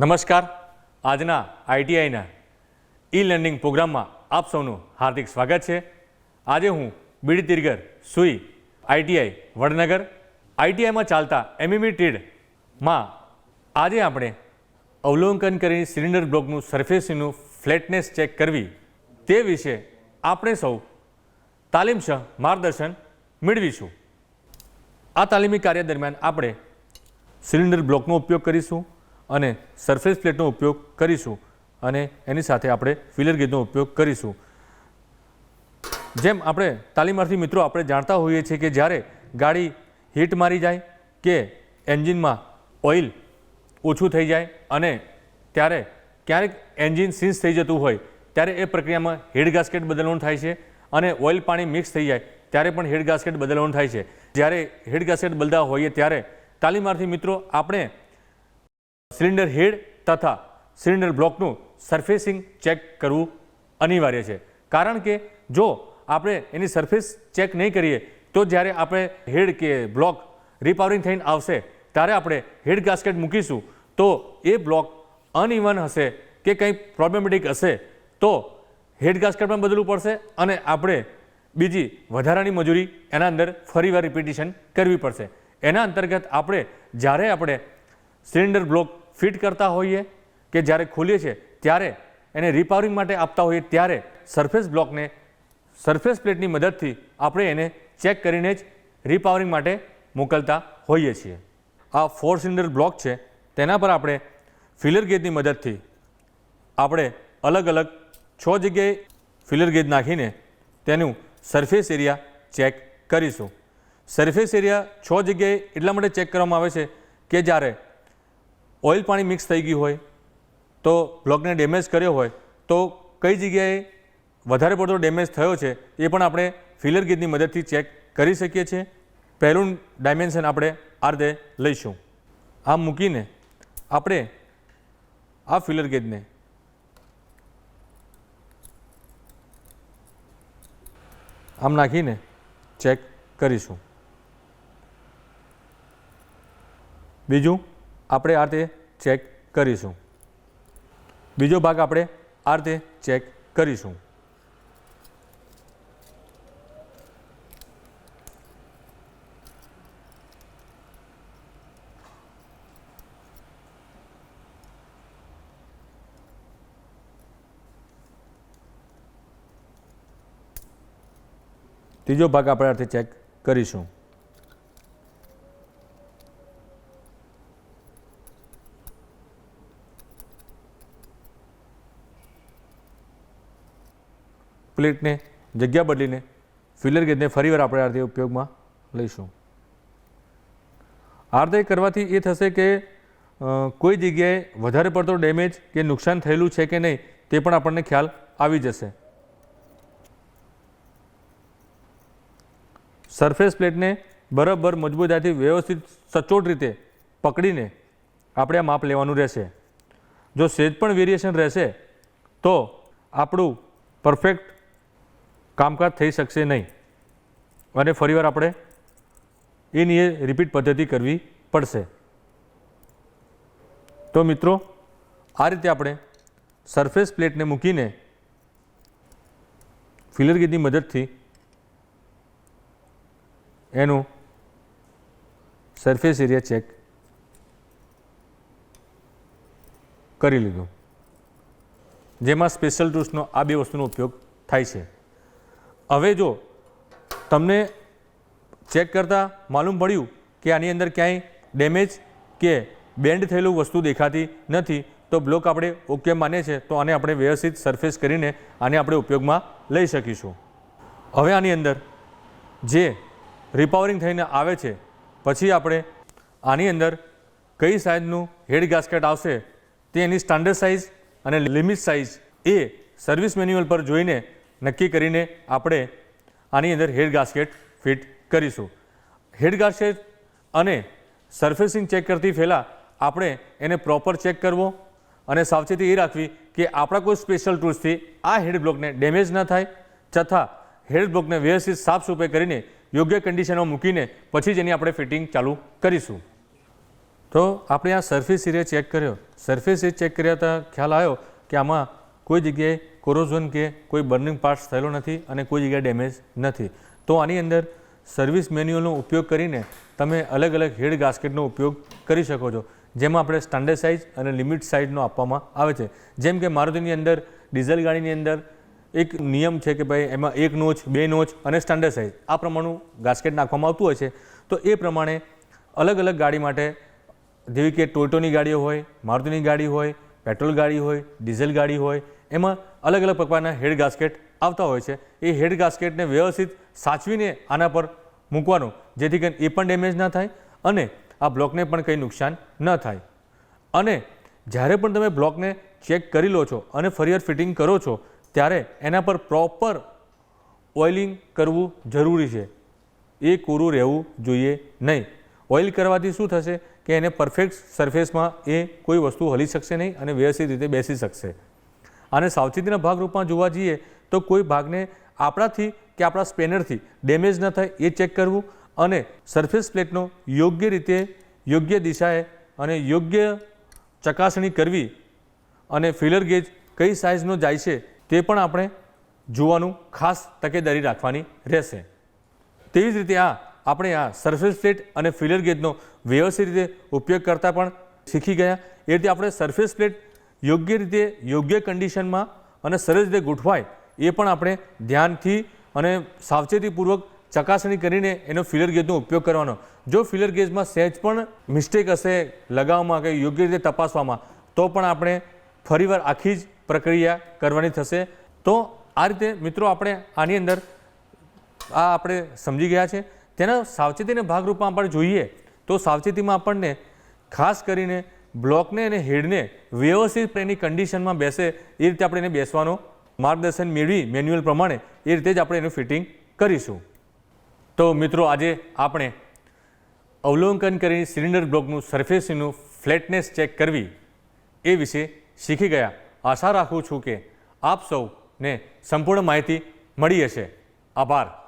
નમસ્કાર. આજના આઈટીઆઈના e learning પ્રોગ્રામમાં આપ સૌનું હાર્દિક સ્વાગત છે. આજે હું બીડી તિરગર સુઈ આઈટીઆઈ વડનગર આઈટીઆઈમાં ચાલતા એમઈમી ટ્રેડમાં આજે આપણે અવલોકન કરી સિલિન્ડર બ્લોકનું સરફેસનું ફ્લેટનેસ ચેક કરવી તે વિશે આપણે સૌ તાલીમસહ માર્ગદર્શન મેળવીશું. આ તાલીમી કાર્ય દરમિયાન આપણે સિલિન્ડર બ્લોકનો ઉપયોગ કરીશું. અને સરફેસ પ્લેટનો ઉપયોગ કરીશું અને એની સાથે આપણે ફિલર ગેજનો ઉપયોગ કરીશું. જેમ આપણે તાલીમાર્થી મિત્રો આપણે જાણતા હોઈએ છીએ કે જ્યારે ગાડી હીટ મારી જાય કે એન્જિનમાં ઓઇલ ઓછું થઈ જાય અને ત્યારે ક્યારેક એન્જિન સીન્સ થઈ જતું હોય, ત્યારે એ પ્રક્રિયામાં હેડ ગાસ્કેટ બદલવાનું થાય છે અને ઓઇલ પાણી મિક્સ થઈ જાય, ત્યારે પણ હેડ ગાસ્કેટ બદલવાનું થાય છે. જ્યારે હેડ ગાસ્કેટ બદલતા હોઈએ ત્યારે તાલીમાર્થી મિત્રો આપણે સિલિન્ડર હેડ તથા સિલિન્ડર બ્લોકનું સરફેસિંગ ચેક કરવું અનિવાર્ય છે. કારણ કે જો આપણે એની સરફેસ ચેક નહીં કરીએ, તો જ્યારે આપણે હેડ કે બ્લોક રિપાવરિંગ થઈને આવશે, ત્યારે આપણે હેડ ગાસ્કેટ મૂકીશું, તો એ બ્લોક અનઇવન હશે કે કંઈ પ્રોબ્લેમેટિક હશે, તો હેડ ગાસ્કેટ પણ બદલવું પડશે અને આપણે બીજી વધારાની મજૂરી એના અંદર ફરીવાર રિપીટેશન કરવી પડશે. એના અંતર્ગત આપણે જ્યારે આપણે સિલિન્ડર બ્લોક ફિટ કરતા હોઈએ કે જ્યારે ખોલીએ છીએ, ત્યારે એને રિપાવરિંગ માટે આપતા હોઈએ, ત્યારે સરફેસ બ્લોકને સરફેસ પ્લેટની મદદથી આપણે એને ચેક કરીને જ રિપાવરિંગ માટે મોકલતા હોઈએ છીએ. આ ફોર સિલિન્ડર બ્લોક છે, તેના પર આપણે ફિલર ગેજની મદદથી આપણે અલગ અલગ છ જગ્યાએ ફિલર ગેજ નાખીને તેનું સરફેસ એરિયા ચેક કરીશું. સરફેસ એરિયા છ જગ્યાએ એટલા માટે ચેક કરવામાં આવે છે કે જ્યારે ઓઇલ પાણી મિક્સ થઈ ગયું હોય, તો બ્લોકને ડેમેજ કર્યો હોય, તો કઈ જગ્યાએ વધારે પડતો ડેમેજ થયો છે, એ પણ આપણે ફિલર ગેજની મદદથી ચેક કરી શકીએ છીએ. પહેલું ડાયમેન્શન આપણે આ રીતે લઈશું. આમ મૂકીને આપણે આ ફિલર ગેજને આમ નાખીને ચેક કરીશું. બીજું આપણે આ રીતે ચેક કરીશું. બીજો ભાગ આપણે આ રીતે ચેક કરીશું. ત્રીજો ભાગ આપણે આ ચેક કરીશું. પ્લેટને જગ્યા બદલીને ફિલર ગેજને ફરીવાર આપણે આ ઉપયોગમાં લઈશું. આ કરવાથી એ થશે કે કોઈ જગ્યાએ વધારે પડતો ડેમેજ કે નુકસાન થયેલું છે કે નહીં તે પણ આપણને ખ્યાલ આવી જશે. સરફેસ પ્લેટને બરાબર મજબૂતાઈથી વ્યવસ્થિત, સચોટ રીતે પકડીને આપણે આ માપ લેવાનું રહેશે. જો સેજ પણ વેરિએશન રહેશે, તો આપણું પરફેક્ટ કામકાજ થઈ શકશે નહીં. અને ફરીવાર આપણે એની એ રિપીટ પદ્ધતિ કરવી પડશે. તો મિત્રો, આ રીતે આપણે સરફેસ પ્લેટને મૂકીને ફિલર ગેજની મદદથી એનું સરફેસ એરિયા ચેક કરી લીધું. જેમાં સ્પેશિયલ ટૂલ્સનો આ બે વસ્તુનો ઉપયોગ થાય છે. હવે જો તમને ચેક કરતાં માલુમ પડ્યું કે આની અંદર ક્યાંય ડેમેજ કે બેન્ડ થયેલું વસ્તુ દેખાતી નથી, તો બ્લોક આપણે ઓકે માને છે તો આને આપણે વ્યવસ્થિત સરફેસ કરીને આને આપણે ઉપયોગમાં લઈ શકીશું. હવે આની અંદર જે રિપાવરિંગ થઈને આવે છે, પછી આપણે આની અંદર કઈ સાઇઝનું હેડ ગાસ્કેટ આવશે, તે એની સ્ટાન્ડર્ડ સાઇઝ અને લિમિટ સાઇઝ એ સર્વિસ મેન્યુઅલ પર જોઈને નક્કી કરીને આપણે આની અંદર હેડ ગાસ્કેટ ફિટ કરીશું. હેડ ગાસ્કેટ અને સરફેસિંગ ચેક કરતી પહેલાં આપણે એને પ્રોપર ચેક કરવો અને સાવચેતી એ રાખવી કે આપણા કોઈ સ્પેશિયલ ટૂલ્સથી આ હેડ બ્લોકને ડેમેજ ન થાય તથા હેડ બ્લોકને વ્યવસ્થિત સાફ સફાઈ કરીને યોગ્ય કન્ડિશનમાં મૂકીને પછી જ એની આપણે ફિટિંગ ચાલુ કરીશું. તો આપણે આ સરફેસ એરિયા ચેક કર્યો. સરફેસ એ ચેક કર્યા તો ખ્યાલ આવ્યો કે આમાં કોઈ જગ્યાએ કોરોઝન કે કોઈ બર્નિંગ પાર્ટ્સ થયેલો નથી અને કોઈ જગ્યાએ ડેમેજ નથી. તો આની અંદર સર્વિસ મેન્યુઅલનો ઉપયોગ કરીને તમે અલગ અલગ હેડ ગાસ્કેટનો ઉપયોગ કરી શકો છો, જેમાં આપણે સ્ટાન્ડર્ડ સાઇઝ અને લિમિટ સાઇઝનો આપવામાં આવે છે. જેમ કે મારુતિની અંદર ડીઝલ ગાડીની અંદર એક નિયમ છે કે ભાઈ એમાં એક નોચ બે નોચ અને સ્ટાન્ડર્ડ સાઇઝ આ પ્રમાણનું ગાસ્કેટ નાખવામાં આવતું હોય છે. તો એ પ્રમાણે અલગ અલગ ગાડી માટે જેવી કે ટોયોટોની ગાડીઓ હોય, મારુતિની ગાડી હોય, પેટ્રોલ ગાડી હોય, ડીઝલ ગાડી હોય એમાં અલગ અલગ પ્રકારના હેડ ગાસ્કેટ આવતા હોય છે. એ હેડ ગાસ્કેટને વ્યવસ્થિત સાચવીને આના પર મૂકવાનું, જેથી કરીને એ પણ ડેમેજ ના થાય અને આ બ્લોકને પણ કંઈ નુકસાન ન થાય. અને જ્યારે પણ તમે બ્લોકને ચેક કરી લો છો અને ફરિયાદ ફિટિંગ કરો છો, ત્યારે એના પર પ્રોપર ઓઇલિંગ કરવું જરૂરી છે. એ કોરું રહેવું જોઈએ નહીં. ઓઇલ કરવાથી શું થશે કે એને પરફેક્ટ સરફેસમાં એ કોઈ વસ્તુ હલી શકશે નહીં અને વ્યવસ્થિત રીતે બેસી શકશે. અને સાવચેતીના ભાગરૂપમાં જોવા જઈએ તો કોઈ ભાગને આપણાથી કે આપણા સ્પેનરથી ડેમેજ ન થાય એ ચેક કરવું અને સરફેસ પ્લેટનો યોગ્ય રીતે યોગ્ય દિશાએ અને યોગ્ય ચકાસણી કરવી અને ફિલર ગેજ કઈ સાઇઝનો જાય છે તે પણ આપણે જોવાનું ખાસ તકેદારી રાખવાની રહેશે. તેવી જ રીતે આ, આપણે આ સરફેસ પ્લેટ અને ફિલર ગેજનો વ્યવસ્થિત રીતે ઉપયોગ કરતાં પણ શીખી ગયા. એ રીતે આપણે સરફેસ પ્લેટ યોગ્ય રીતે યોગ્ય કન્ડિશનમાં અને સરસ રીતે ગોઠવાય એ પણ આપણે ધ્યાનથી અને સાવચેતીપૂર્વક ચકાસણી કરીને એનો ફિલર ગેજનો ઉપયોગ કરવાનો. જો ફિલર ગેજમાં સહેજ પણ મિસ્ટેક હશે લગાવવામાં કે યોગ્ય રીતે તપાસવામાં, તો પણ આપણે ફરીવાર આખી જ પ્રક્રિયા કરવાની થશે. તો આ રીતે મિત્રો આપણે આની અંદર આ આપણે સમજી ગયા છે. તેના સાવચેતીના ભાગરૂપમાં આપણે જોઈએ તો સાવચેતીમાં આપણને ખાસ કરીને બ્લોકને અને હેડને વ્યવસ્થિત એની કન્ડિશનમાં બેસે, એ રીતે આપણે એને બેસવાનો માર્ગદર્શન મેળવી મેન્યુઅલ પ્રમાણે એ રીતે જ આપણે એનું ફિટિંગ કરીશું. તો મિત્રો, આજે આપણે અવલોકન કરી સિલિન્ડર બ્લોકનું સરફેસનું ફ્લેટનેસ ચેક કરવી એ વિશે શીખી ગયા. આશા રાખું છું કે આપ સૌને સંપૂર્ણ માહિતી મળી હશે. આભાર.